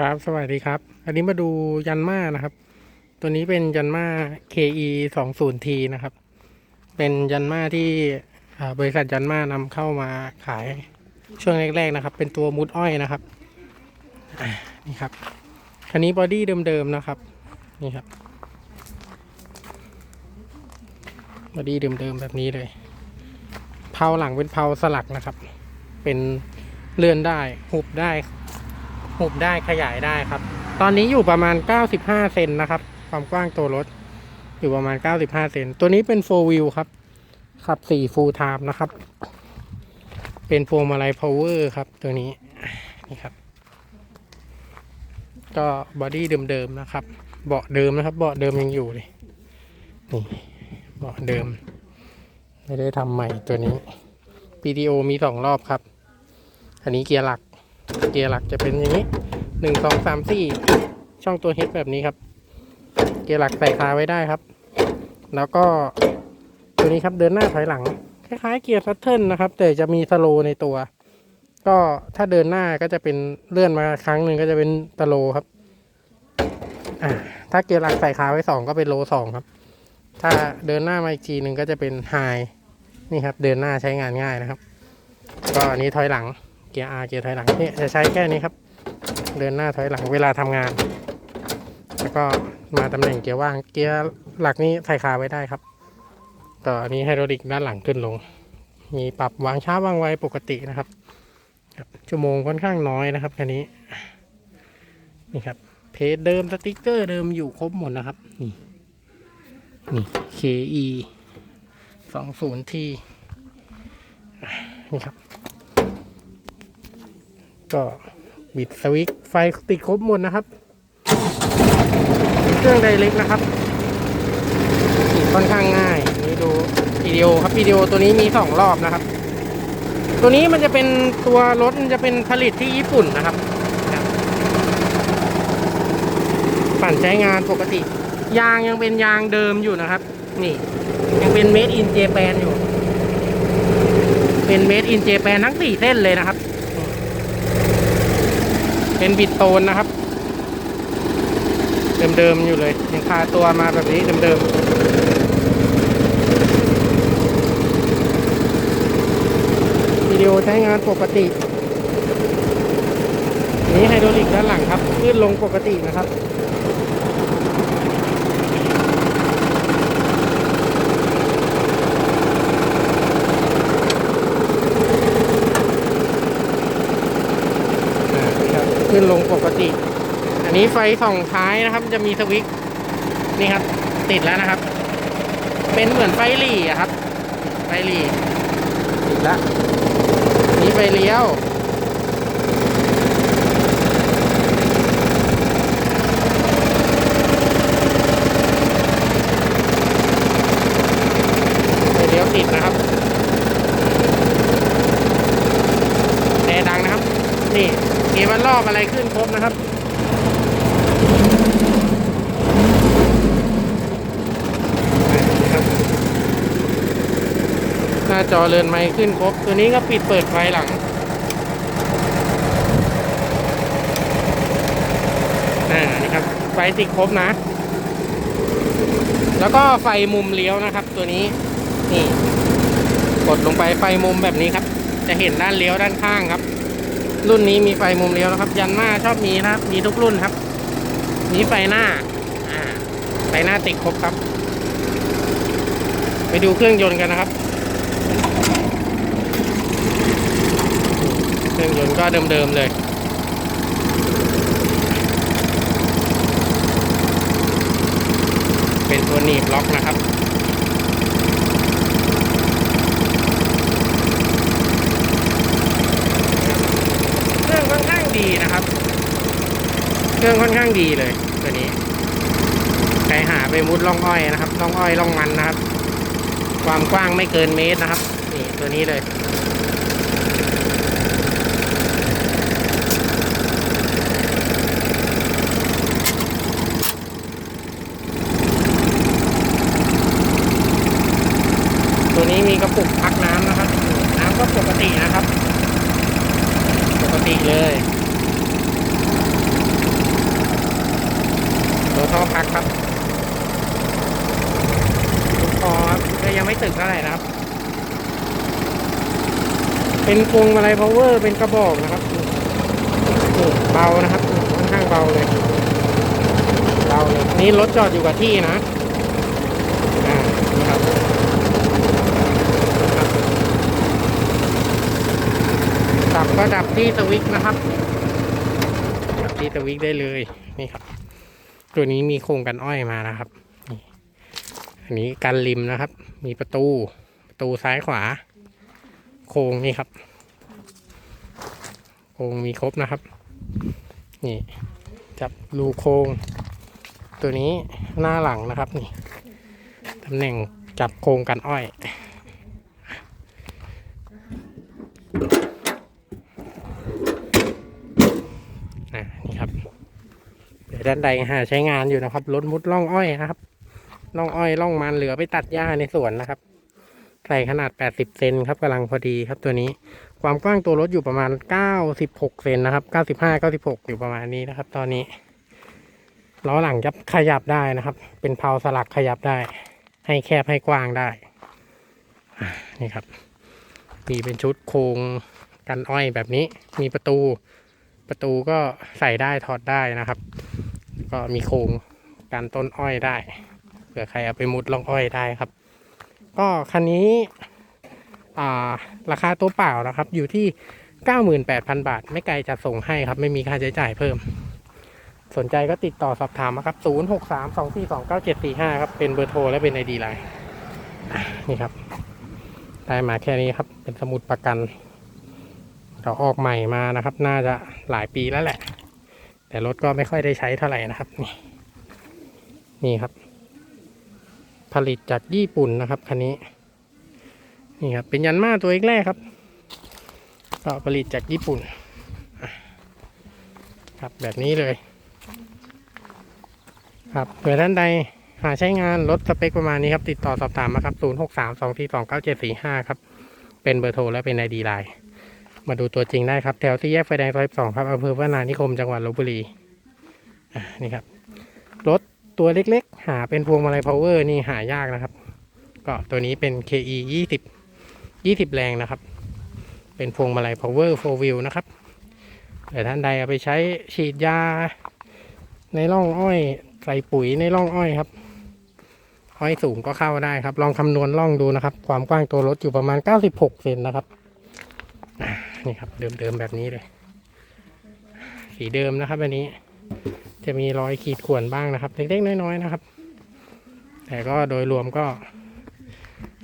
ครับสวัสดีครับ อันนี้มาดูยันมานะครับ ตัวนี้เป็นยันมา KE 2 0 T นะครับ เป็นยันมาที่บริษัทยันมานำเข้ามาขายช่วงแรกๆนะครับ เป็นตัวมุดอ้อยนะครับนี่ครับคันนี้บอดี้เดิมๆนะครับนี่ครับบอดี้เดิมๆแบบนี้เลยเพาหลังเป็นเพาสลักนะครับ เป็นเลื่อนได้หุบได้ หุบได้ขยายได้ครับ ตอนนี้อยู่ประมาณ 95 เซนนะครับ ความกว้างตัวรถ อยู่ประมาณ 95 เซนตัวนี้เป็น 4 wheel ครับ ขับ 4 full time นะครับ เป็นพวงมาลัย power ครับ ตัวนี้ นี่ครับ ก็บอดี้เดิมๆนะครับ เบาะเดิมนะครับ เบาะเดิมยังอยู่เลย นี่ เบาะเดิม ไม่ได้ทำใหม่ตัวนี้ PDO มีสองรอบครับ อันนี้เกียร์หลัก เกียร์หลักจะเป็นอย่างนี้หนึ่งสองสามสี่ช่องตัวเฮดแบบนี้ครับ เกียร์หลักใส่คาไว้ได้ครับ แล้วก็ตัวนี้ครับเดินหน้าถอยหลัง คล้ายๆเกียร์ซัตเทิลนะครับ แต่จะมีสโลในตัว ก็ถ้าเดินหน้าก็จะเป็นเลื่อนมาครั้งหนึ่งก็จะเป็นสโลครับอ่าถ้าเกียร์หลักใส่คาไว้สองก็เป็นโลสองครับ ถ้าเดินหน้ามาอีกทีหนึ่งก็จะเป็นไฮนี่ครับ เดินหน้าใช้งานง่ายนะครับ ก็อันนี้ถอยหลัง เกียร์ R เกียร์ถอยหลังเนี่ยจะใช้แค่นี้ครับ เดินหน้าถอยหลังเวลาทำงาน แล้วก็มาตำแหน่งเกียร์ว่างเกียร์หลักนี้ใส่คาไว้ได้ครับ ต่ออันนี้ไฮดรอลิกด้านหลังขึ้นลง มีปรับวางช้าวางไวปกตินะครับ ชั่วโมงค่อนข้างน้อยนะครับคันนี้ นี่ครับ เพจเดิมสติ๊กเกอร์เดิมอยู่ครบหมดนะครับ นี่นี่ KE สองศูนตีนี่ครับ ก็บิดสวิตช์ไฟติดครบหมดนะครับเครื่องไดเล็กนะครับขี่ค่อนข้างง่ายนี่ดูวิดีโอครับวิดีโอตัวนี้มีสองรอบนะครับ ตัวนี้มันจะเป็นตัวรถมันจะเป็นผลิตที่ญี่ปุ่นนะครับครับปั่นใช้งานปกติ ยางยังเป็นยางเดิมอยู่นะครับ นี่ ยังเป็นเมดอินเจแปนอยู่ เป็นเมดอินเจแปนทั้งสี่เส้นเลยนะครับ เป็นบิดโตนนะครับ เดิมๆอยู่เลยยังคาตัวมาแบบนี้เดิมๆวิดีโอใช้งานปกติ นี้ไฮดรอลิกด้านหลังครับขึ้นลงปกตินะครับ อ่านี่ครับ ขึ้นลงปกติ อันนี้ไฟส่องท้ายนะครับ จะมีสวิตช์นี่ครับ ติดแล้วนะครับ เป็นเหมือนไฟหลี่ครับ ไฟหลีติดแล้วนี่ไฟเลี้ยว ไฟเลี้ยวติดนะครับแอร์ดังนะครับ นี่ เกียร์วันรอบอะไรขึ้นครบนะครับครับหน้าจอเรือนไม้ขึ้นครบ ตัวนี้ก็ปิดเปิดไฟหลังอ่านี่ครับ ไฟติดครบนะ แล้วก็ไฟมุมเลี้ยวนะครับ ตัวนี้ นี่ กดลงไปไฟมุมแบบนี้ครับ จะเห็นด้านเลี้ยวด้านข้างครับ รุ่นนี้มีไฟมุมเลี้ยวนะครับ ยันมาชอบมีนะครับ มีทุกรุ่นครับนี้ไฟหน้าอ่าไฟหน้าติดครบครับ ไปดูเครื่องยนต์กันนะครับ เครื่องยนต์ก็เดิมๆเลยเป็นตัวหนีบล็อกนะครับ รื่องค่อนข้างดีนะครับ เครื่องค่อนข้างดีเลย ตัวนี้ใครหาไปมุดล่องอ้อยนะครับล่องอ้อยล่องมันนะครับ ความกว้างไม่เกินเมตรนะครับ นี่ตัวนี้เลยตัวนี้มีกระปุกพักน้ำนะครับ น้ำก็ปกตินะครับ ติเลยตัวท่อพักครับทุกคอครับยังไม่ตึกเท่าไหร่นะครับ เป็นกรงอะไรพาวเวอร์เป็นกระบอกนะครับเบานะครับค่อนข้างเบาเลยเบาเลยนี่รถจอดอยู่กับที่นะอ่า ดับก็ดับที่สวิตนะครับ ดับที่สวิตได้เลยนี่ครับ ตัวนี้มีโครงกันอ้อยมานะครับนี่อันนี้กันริมนะครับ มีประตูประตูซ้ายขวา โครงนี่ครับ โครงมีครบนะครับ นี่ จับรูโครงตัวนี้หน้าหลังนะครับนี่ตำแหน่งจับโครงกันอ้อย อะนี่ครับเดี๋ยวด้านใดหาใช้งานอยู่นะครับรถมุดล่องอ้อยนะครับล่องอ้อยล่องมันเหลือไปตัดหญ้าในสวนนะครับ ใส่ขนาด 80 เซนครับกำลังพอดีครับตัวนี้ ความกว้างตัวรถอยู่ประมาณ 96 เซนนะครับ95 96 อยู่ประมาณนี้นะครับ ตอนนี้ล้อหลังจะขยับได้นะครับ เป็นเพลาสลักขยับได้ ให้แคบให้กว้างได้นี่ครับมีเป็นชุดโครงกันอ้อยแบบนี้ มีประตู ประตูก็ใส่ได้ถอดได้นะครับ ก็มีโครงกันต้นอ้อยได้เผื่อใครเอาไปมุดลองอ้อยได้ครับ ก็คันนี้ราคาตัวเปล่านะครับ อยู่ที่ 98,000 บาท ไม่ไกลจะส่งให้ครับ ไม่มีค่าใช้จ่ายเพิ่ม สนใจก็ติดต่อสอบถามมาครับ 0632429745 ครับ เป็นเบอร์โทรและเป็นไอดีไลน์นี่ครับ ได้มาแค่นี้ครับ เป็นสมุดประกัน เราออกใหม่มานะครับ น่าจะหลายปีแล้วแหละ แต่รถก็ไม่ค่อยได้ใช้เท่าไหร่นะครับ นี่นี่ครับ ผลิตจากญี่ปุ่นนะครับคันนี้ นี่ครับ เป็นยันมาตัวแรกครับ ก็ผลิตจากญี่ปุ่น ครับแบบนี้เลย ครับเผื่อท่านใดหาใช้งานรถสเปคประมาณนี้ครับ ติดต่อสอบถามมาครับ 0 6 3 2 4 2 9 7 4 5 ครับ เป็นเบอร์โทรและเป็นไอดีไลน์ มาดูตัวจริงได้ครับ แถวที่แยกไฟแดงซอย2ครับอำเภอพนานิคมจังหวัดลบบุรีอะนี่ครับ รถตัวเล็กๆ หาเป็นพวงมาลัยพาวเวอร์นี่หายากนะครับ ก็ตัวนี้เป็น KE 20 20 แรงนะครับ เป็นพวงมาลัย power 4 wheel นะครับแต่ท่านใดเอาไปใช้ฉีดยา ในร่องอ้อยใส่ปุ๋ยในร่องอ้อยครับ อ้อยสูงก็เข้าได้ครับ ลองคำนวณร่องดูนะครับ ความกว้างตัวรถอยู่ประมาณ 96 เซนนะครับ นี่ครับ เดิมๆแบบนี้เลย สีเดิมนะครับอันนี้ จะมีรอยขีดข่วนบ้างนะครับ เล็กๆน้อยๆนะครับ แต่ก็โดยรวมก็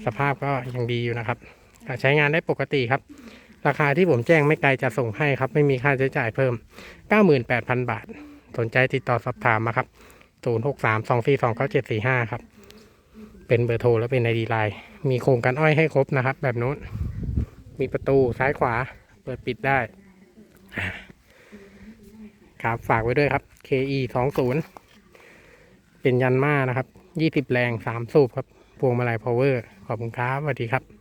สภาพก็ยังดีอยู่นะครับใช้งานได้ปกติครับ ราคาที่ผมแจ้งไม่ไกลจะส่งให้ครับ ไม่มีค่าใช้จ่ายเพิ่ม 98,000 บาท สนใจติดต่อสอบถามมาครับ 0632429745 ครับ เป็นเบอร์โทรและเป็นไอดีไลน์มีโครงกันอ้อยให้ครบนะครับ แบบนู้น มีประตูซ้ายขวา เปิดปิดได้ ครับฝากไว้ด้วยครับ KE 20เป็นยันมานะครับ20แรง3สูบครับ พวงมาลัยพาวเวอร์ ขอบคุณครับสวัสดีครับ